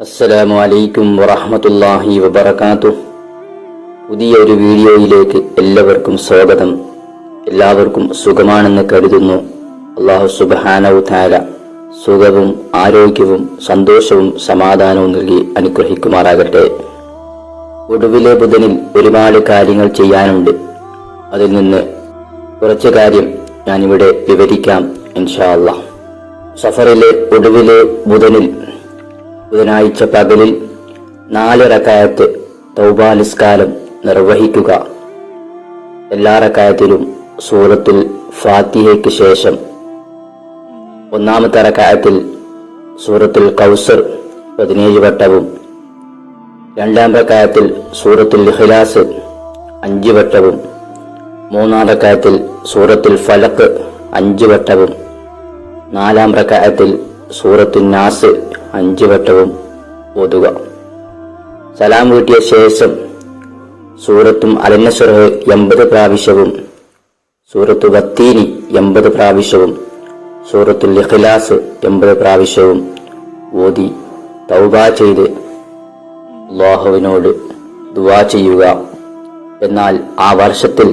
അസ്സലാമു അലൈക്കും വറഹ്മത്തുള്ളാഹി പുതിയ ഒരു വീഡിയോയിലേക്ക് എല്ലാവർക്കും സ്വാഗതം. എല്ലാവർക്കും സുഖമാണെന്ന് കരുതുന്നു. അള്ളാഹു സുബ്ഹാനഹു താര സുഖവും ആരോഗ്യവും സന്തോഷവും സമാധാനവും നൽകി അനുഗ്രഹിക്കുമാറാകട്ടെ. ഒടുവിലെ ബുധനിൽ ഒരുപാട് കാര്യങ്ങൾ ചെയ്യാനുണ്ട്. അതിൽ നിന്ന് കുറച്ച് കാര്യം ഞാനിവിടെ വിവരിക്കാം ഇൻഷാ അള്ളാഹ് സഫറിലെ ഒടുവിലെ ബുധനിൽ ബുധനാഴ്ച പകലിൽ നാല് റക്കായത്ത് തൗബാലിസ്കാരം നിർവഹിക്കുക. എല്ലാ റക്കായത്തിലും സൂറത്തിൽ ഫാത്തിഹയ്ക്ക് ശേഷം ഒന്നാമത്തെ റക്കായത്തിൽ സൂറത്തിൽ കൗസർ പതിനേഴ് വട്ടവും രണ്ടാം റക്കായത്തിൽ സൂറത്തിൽ ഹിലാസ് അഞ്ച് വട്ടവും മൂന്നാം റക്കായത്തിൽ സൂറത്തിൽ ഫലക്ക് അഞ്ച് വട്ടവും നാലാം റക്കായത്തിൽ സൂറത്തിൽ നാസ് അഞ്ച് വട്ടവും ഓതുക. സലാം വീട്ടിയ ശേഷം സൂറത്തും അലന്നസുറഹ് എൺപത് പ്രാവശ്യവും സൂറത്തു വത്തീനി എൺപത് പ്രാവശ്യവും സൂറത്തുൽ ഇഖ്ലാസ് എൺപത് പ്രാവശ്യവും ഓതി തൗബ ചെയ്ത് അള്ളാഹുവിനോട് ദുവാ ചെയ്യുക. എന്നാൽ ആ വർഷത്തിൽ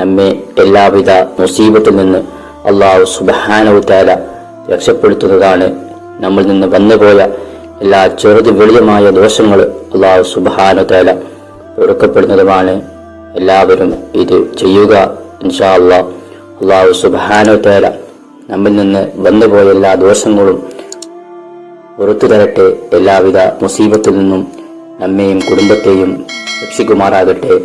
നമ്മെ എല്ലാവിധ മുസീബത്തിൽ നിന്ന് അള്ളാഹു സുബഹാനവുത്താല രക്ഷപ്പെടുത്തുന്നതാണ് നമ്മൾ നിന്ന് വന്നുപോയ എല്ലാ ചെറുതും വെളിയുമായ ദോഷങ്ങൾ അള്ളാഹു സുബാനുതല ഒടുക്കപ്പെടുന്നതുമാണ് എല്ലാവരും ഇത് ചെയ്യുക ഇൻഷാ അള്ളാഹ് അള്ളാഹു സുബാനുതല നമ്മിൽ നിന്ന് വന്നുപോയ എല്ലാ ദോഷങ്ങളും പുറത്തു തരട്ടെ എല്ലാവിധ മുസീബത്തിൽ നിന്നും നമ്മെയും കുടുംബത്തെയും രക്ഷിക്കുമാറാകട്ടെ.